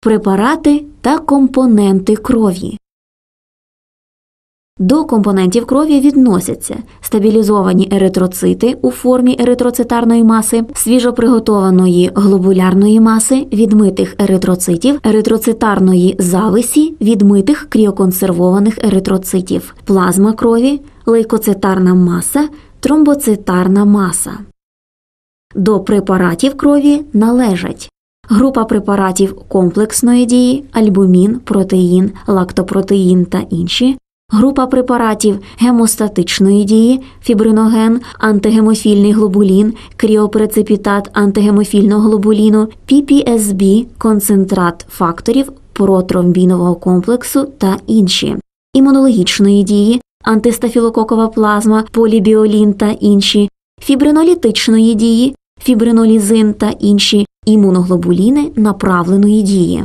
Препарати та компоненти крові. До компонентів крові відносяться стабілізовані еритроцити у формі еритроцитарної маси, свіжоприготованої глобулярної маси, відмитих еритроцитів, еритроцитарної зависі, відмитих кріоконсервованих еритроцитів, плазма крові, лейкоцитарна маса, тромбоцитарна маса. До препаратів крові належать група препаратів комплексної дії, альбумін, протеїн, лактопротеїн та інші, група препаратів гемостатичної дії, фібриноген, антигемофільний глобулін, кріопрецепітат антигемофільного глобуліну, PPSB, концентрат факторів протромбінового комплексу та інші, імунологічної дії, антистафілококова плазма, полібіолін та інші, фібринолітичної дії, фібринолізин та інші імуноглобуліни направленої дії.